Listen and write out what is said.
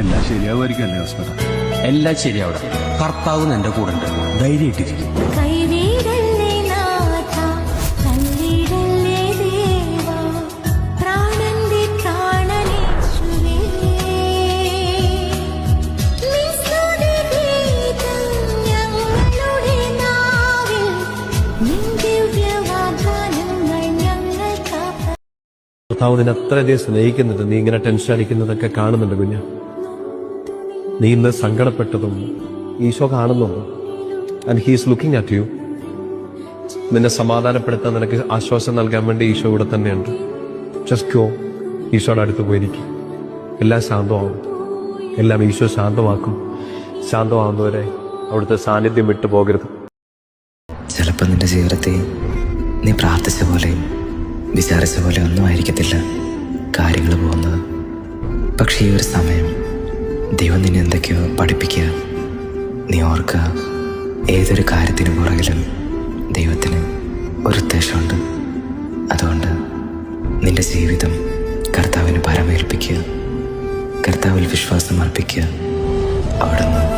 എല്ലാം ശരിയാവുമായിരിക്കും അല്ലേ ഹോസ്പിറ്റൽ എല്ലാം ശരിയാവിടെ കർത്താവ് എന്റെ കൂടെ ഉണ്ട്. ധൈര്യമായിട്ടിരിക്കും കർത്താവ് നിന്നെ അത്രയധികം സ്നേഹിക്കുന്നുണ്ട്. നീ ഇങ്ങനെ ടെൻഷൻ അടിക്കുന്നതൊക്കെ കാണുന്നുണ്ട് കുഞ്ഞ്. നീ ഇന്ന് സങ്കടപ്പെട്ടതും ഈശോ കാണുന്നുണ്ട് and he's looking at you നിന്നെ സമാധാനപ്പെടുത്താൻ നിനക്ക് ആശ്വാസം നൽകാൻ വേണ്ടി ഈശോ ഇവിടെ തന്നെയുണ്ട്. ജസ്റ്റ് ഗോ ഈശോയുടെ അടുത്ത് പോയിരിക്കും. എല്ലാം ശാന്തമാവും. എല്ലാം ഈശോ ശാന്തമാക്കും. ശാന്തമാവുന്നവരെ അവിടുത്തെ സാന്നിധ്യം വിട്ടു പോകരുത്. ചിലപ്പോൾ നിന്റെ ജീവിതത്തെ നീ പ്രാർത്ഥിച്ച പോലെയും വിചാരിച്ച പോലെ ഒന്നും ആയിരിക്കത്തില്ല കാര്യങ്ങൾ പോകുന്നത്. പക്ഷേ ഈ ഒരു സമയം ദൈവം നിന്നെ എന്തൊക്കെയോ പഠിപ്പിക്കുക. നീ ഓർക്കുക ഏതൊരു കാര്യത്തിന് പുറകിലും ദൈവത്തിന് ഒരു ഉദ്ദേശമുണ്ട്. അതുകൊണ്ട് നിന്റെ ജീവിതം കർത്താവിന് പരമേൽപ്പിക്കുക കർത്താവിൽ വിശ്വാസം അർപ്പിക്കുക അവിടുന്ന്